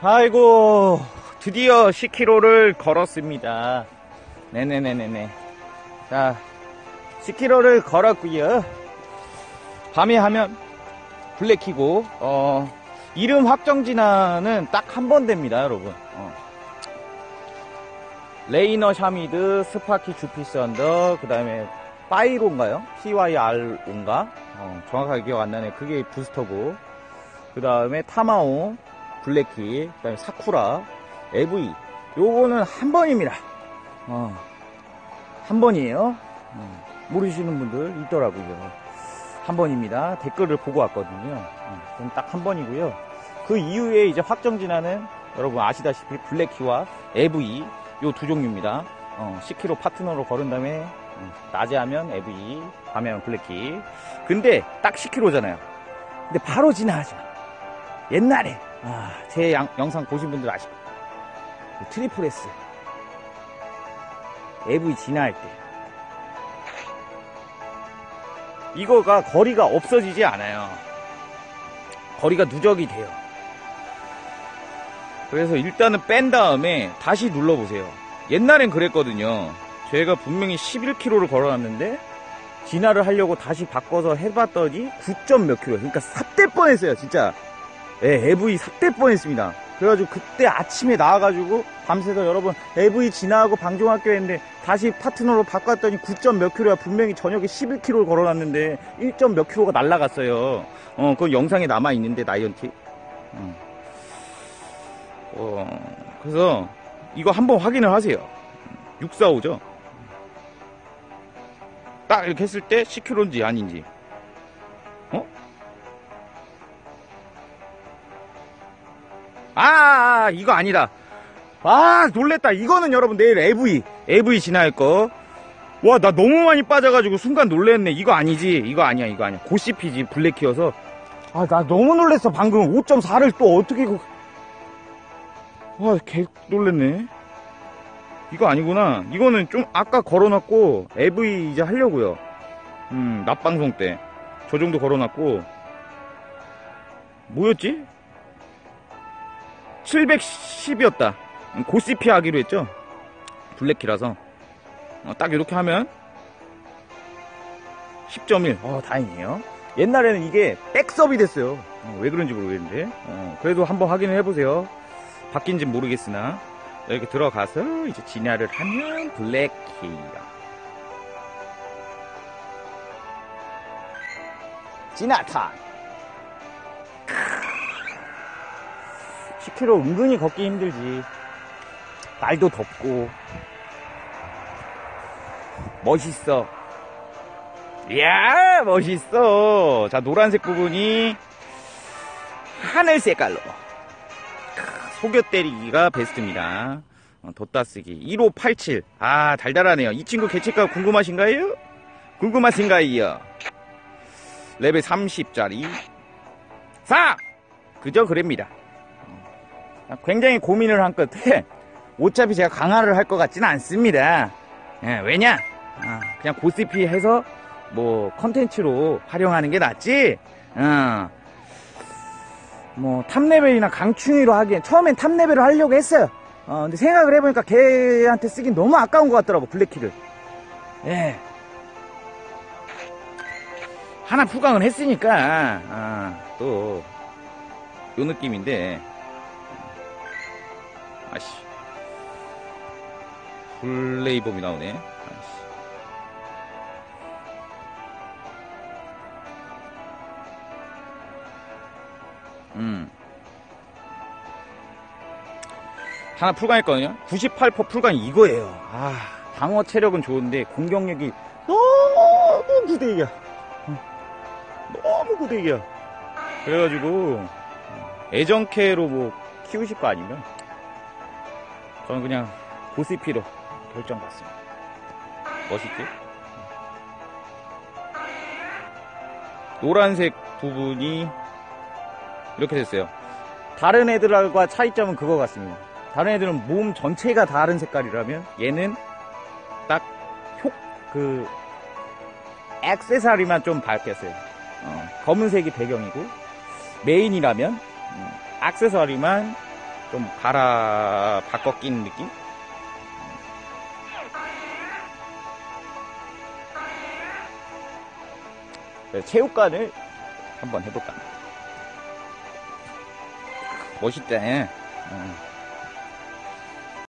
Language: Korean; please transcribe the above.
아이고, 드디어 10km를 걸었습니다. 네네네네네. 자, 10km를 걸었고요 밤에 하면 블랙 키고, 어, 이름 확정 진화는 딱 한 번 됩니다, 여러분. 어. 레이너 샤미드, 스파키 주피스 언더, 그 다음에 파이로인가요? PYRO인가? 어, 정확하게 기억 안 나네. 그게 부스터고. 그 다음에 타마오, 블랙키, 그 다음에 사쿠라, AV. 요거는 한 번입니다. 어, 한 번이에요. 어, 모르시는 분들 있더라고요. 한 번입니다. 댓글을 보고 왔거든요. 어, 그럼 딱한 번이고요. 그 이후에 이제 확정 진화는 여러분 아시다시피 블랙키와 AV 요두 종류입니다. 어, 10km 파트너로 걸은 다음에 어, 낮에 하면 AV, 밤에 하면 블랙키. 근데 딱 10km잖아요. 근데 바로 진화하죠. 옛날에 아, 제 양- 영상 보신 분들 아실 거예요. 그 트리플 S AV 진화할 때 이거가 거리가 없어지지 않아요. 거리가 누적이 돼요. 그래서 일단은 뺀 다음에 다시 눌러보세요. 옛날엔 그랬거든요. 제가 분명히 11km를 걸어놨는데 진화를 하려고 다시 바꿔서 해봤더니 9점 몇 킬로. 그러니까 삽대 뻔했어요, 진짜. 예, AV 삽대 뻔했습니다. 그래가지고 그때 아침에 나와가지고 밤새서 여러분 AV 진화하고 방종학교 했는데 다시 파트너로 바꿨더니 9점 몇 킬로야. 분명히 저녁에 11km를 걸어놨는데 1점 몇 킬로가 날라갔어요. 어, 그건 영상에 남아 있는데, 나이언티. 어. 어, 그래서 이거 한번 확인을 하세요. 645죠? 딱 이렇게 했을 때 10kg인지 아닌지. 이거 아니다. 아, 놀랬다. 이거는 여러분 내일 AV, AV 지나갈 거. 와, 나 너무 많이 빠져가지고 순간 놀랬네. 이거 아니지. 이거 아니야, 이거 아니야. 고시피지, 블랙키여서. 아, 나 너무 놀랬어. 방금 5.4를 또 어떻게, 그... 와, 개 놀랬네. 이거 아니구나. 이거는 좀 아까 걸어놨고 AV 이제 하려고요. 음, 낮방송 때. 저 정도 걸어놨고. 뭐였지? 710이었다. 고시피 하기로 했죠? 블랙키라서. 어, 딱 이렇게 하면 10.1. 어, 다행이에요. 옛날에는 이게 백섭이 됐어요. 어, 왜 그런지 모르겠는데. 어, 그래도 한번 확인을 해보세요. 바뀐지 모르겠으나. 이렇게 들어가서 이제 진화를 하면 블랙키가. 진화 타임. 10km 은근히 걷기 힘들지. 날도 덥고. 멋있어. 이야, 멋있어. 자, 노란색 부분이 하늘 색깔로. 크, 속여 때리기가 베스트입니다. 어, 덧다 쓰기. 1587. 아, 달달하네요. 이 친구 개체가 궁금하신가요? 궁금하신가요? 레벨 30짜리. 4! 그저 그럽니다. 어, 굉장히 고민을 한 끝에 어차피 제가 강화를 할 것 같지는 않습니다. 예, 왜냐? 아, 그냥 고스피 해서 뭐 컨텐츠로 활용하는 게 낫지. 어. 뭐 탑레벨이나 강충이로 하기엔 처음엔 탑레벨을 하려고 했어요. 어, 근데 생각을 해보니까 걔한테 쓰긴 너무 아까운 것 같더라고 블랙키를. 예. 하나 풀강을 했으니까 아, 또요 느낌인데 아씨 블레이범이 나오네. 아이씨. 음. 하나 풀강했거든요. 98% 풀강 이거예요. 아, 방어 체력은 좋은데 공격력이 너무 구대기야. 어, 너무 구대기야. 그래가지고 애정캐로 뭐 키우실 거 아니면 저는 그냥 고스피로 결정 받습니다. 멋있지? 노란색 부분이 이렇게 됐어요. 다른 애들과 차이점은 그거 같습니다. 다른 애들은 몸 전체가 다른 색깔이라면 얘는 딱 효, 그, 액세서리만 좀 밝겠어요. 어, 검은색이 배경이고 메인이라면 음, 액세서리만 좀 갈아 바꿔 낀 느낌? 그래서 체육관을 한번 해볼까. 멋있다. 예. 어.